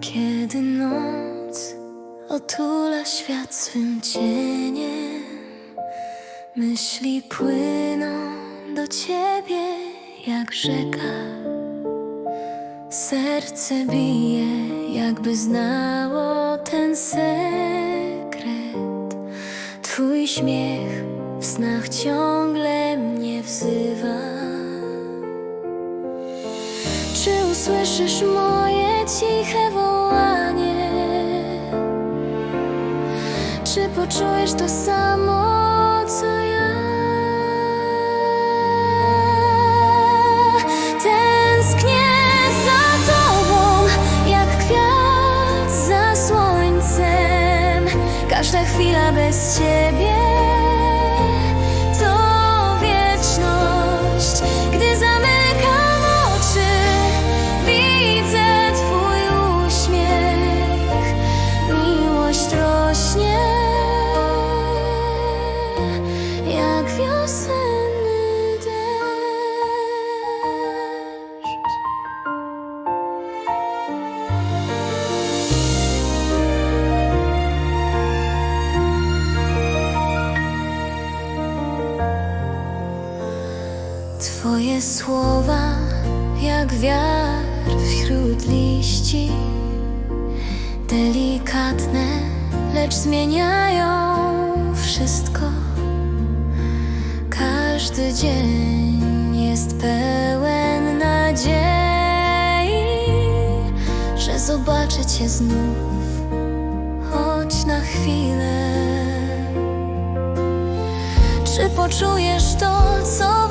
Kiedy noc otula świat swym cieniem, myśli płyną do ciebie jak rzeka. Serce bije, jakby znało ten sekret. Twój śmiech w snach ciągle mnie wzywa. Czy usłyszysz moje ciche wołanie? Czy poczujesz to samo, co Każda chwila bez ciebie Twoje słowa jak wiatr wśród liści, delikatne, lecz zmieniają wszystko. Każdy dzień jest pełen nadziei, że zobaczę Cię znów, choć na chwilę. Czy poczujesz to, co